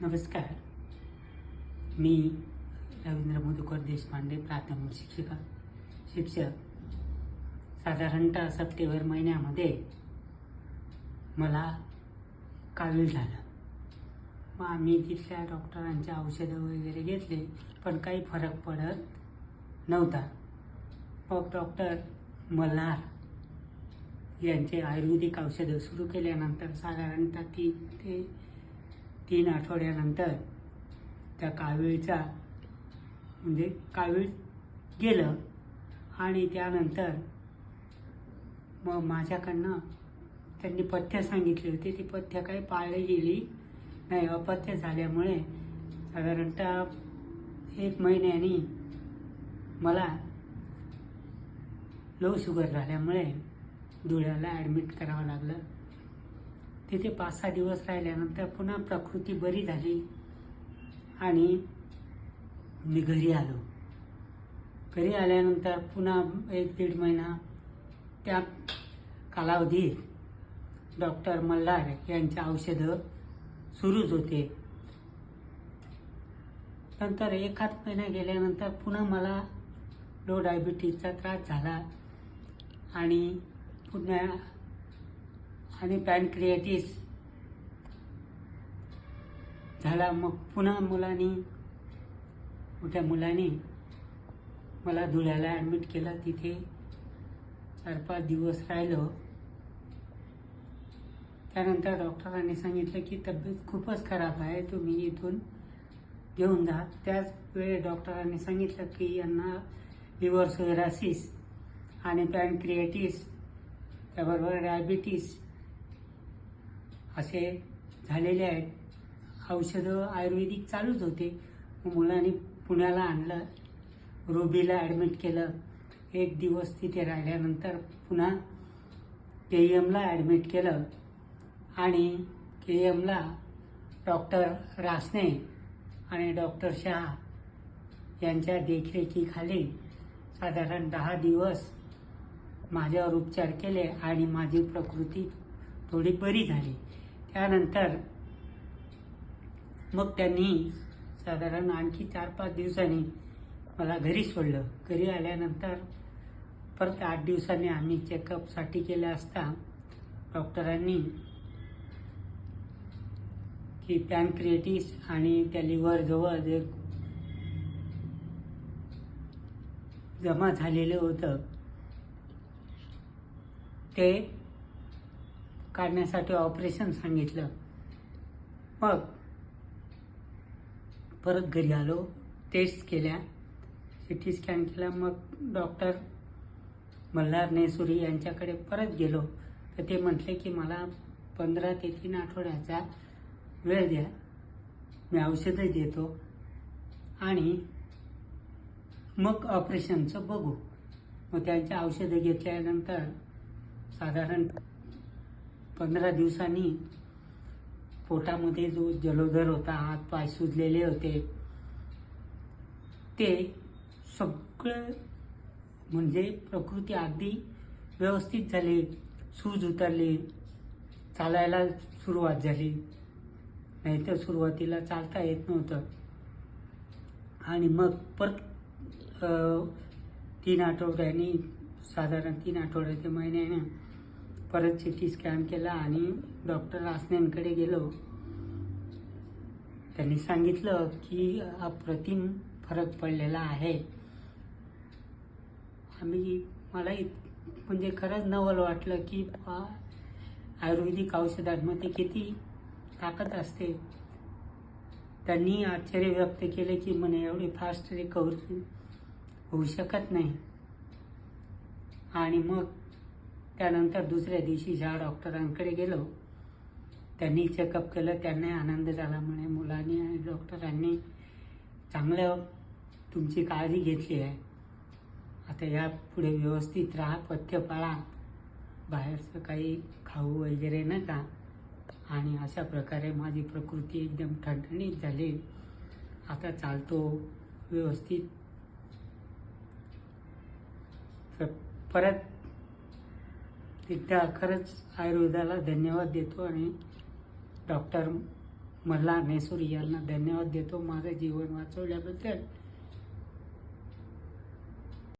नमस्कार. मी रवींद्र मधुकर देशपांडे प्राथमिक शिक्षिका शिक्षक. साधारणतः सप्टेंबर महिन्यामध्ये मला कावीळ झालं. मग आम्ही तिथल्या डॉक्टरांचे औषधं वगैरे घेतले पण काही फरक पडत नव्हता. मग डॉक्टर मल्हार यांचे आयुर्वेदिक औषधं सुरू केल्यानंतर साधारणतः ती ते तीन आठवड्यानंतर त्या कावीळचा म्हणजे कावीळ गेलं आणि त्यानंतर मग माझ्याकडनं त्यांनी पथ्य सांगितली होती. ती पथ्य काही पाळली गेली नाही. अपथ्य झाल्यामुळे साधारणतः एक महिन्यानी मला लो शुगर झाल्यामुळे धुळ्याला ॲडमिट करावं लागलं. तिथे पाच सहा दिवस राहिल्यानंतर पुन्हा प्रकृती बरी झाली आणि मी घरी आलो. घरी आल्यानंतर पुन्हा एक दीड महिना त्या कालावधीत डॉक्टर मल्हार यांचे औषधं सुरूच होते. नंतर एखाद महिना गेल्यानंतर पुन्हा मला लो डायबिटीजचा त्रास झाला आणि पुन्हा आणि पॅनक्रिएटिस झाला मग पुन्हा मुलांनी मोठ्या मुलाने मला धुळ्याला ॲडमिट केलं. तिथे चार पाच दिवस राहिलो. त्यानंतर डॉक्टरांनी सांगितलं की तब्येत खूपच खराब आहे तुम्ही इथून घेऊन जा. त्याच वेळी डॉक्टरांनी सांगितलं की यांना लिव्हर सोयरासिस आणि पॅनक्रिएटिस त्याबरोबर डायबिटीस असे झालेले आहेत. औषधं आयुर्वेदिक चालूच होते. मुलांनी पुण्याला आणलं. रोबीला ॲडमिट केलं. एक दिवस तिथे राहिल्यानंतर पुन्हा के एमला ॲडमिट केलं. आणि के एमला डॉक्टर रासने आणि डॉक्टर शहा यांच्या देखरेखीखाली साधारण दहा दिवस माझ्यावर उपचार केले आणि माझी प्रकृती थोडी बरी झाली. त्यानंतर मग त्यांनी साधारण आणखी चार पाच दिवसांनी मला घरी सोडलं. घरी आल्यानंतर परत आठ दिवसांनी आम्ही चेकअपसाठी केलं असता डॉक्टरांनी की पॅनक्रिएटिस आणि त्या लिव्हरजवळ जे जमा झालेलं होतं ते काढण्यासाठी ऑपरेशन सांगितलं. मग परत घरी आलो टेस्ट केल्या. सी टी स्कॅन केला मग डॉक्टर मल्हार नेसुरी यांच्याकडे परत गेलो. तर ते म्हटले की मला पंधरा ते तीन आठवड्याचा वेळ द्या. मी औषधं देतो आणि मग ऑपरेशनचं बघू. मग त्यांच्या औषधं घेतल्यानंतर साधारण पंधरा दिवसांनी पोटामध्ये जो जलोदर होता हात पाय सुजलेले होते ते सगळं म्हणजे प्रकृती अगदी व्यवस्थित झाली सूज उतरली चालायला सुरुवात झाली. नाही तर सुरुवातीला चालता येत नव्हतं. आणि मग परत तीन आठवड्यांनी साधारण तीन आठवड्याच्या महिन्याने परत सी टी स्कॅन केला आणि डॉक्टर आसनेंकडे गेलो. त्यांनी सांगितलं की अप्रतिम फरक पडलेला आहे. आम्ही मला इत- म्हणजे खरंच नवल वाटलं की आयुर्वेदिक औषधांमध्ये किती ताकद असते. त्यांनी आश्चर्य व्यक्त केले की म्हणे एवढी फास्ट रिकव्हरी होऊ शकत नाही. आणि मग त्यानंतर दुसऱ्या दिवशी ज्या डॉक्टरांकडे गेलो त्यांनी चेकअप केलं. त्यांनाही आनंद झाला म्हणे मुलांनी आणि डॉक्टरांनी चांगलं तुमची काळजी घेतली आहे. आता या पुढे व्यवस्थित राहा पथ्य पाळा. बाहेरचं काही खाऊ वगैरे नका. आणि अशा प्रकारे माझी प्रकृती एकदम ठणठणीत झाली. आता चालतो व्यवस्थित. तर तिथे खरंच आयुर्वेदाला धन्यवाद देतो आणि डॉक्टर मल्हार नेसूर यांना धन्यवाद देतो. माझं जीवन वाचवल्याबद्दल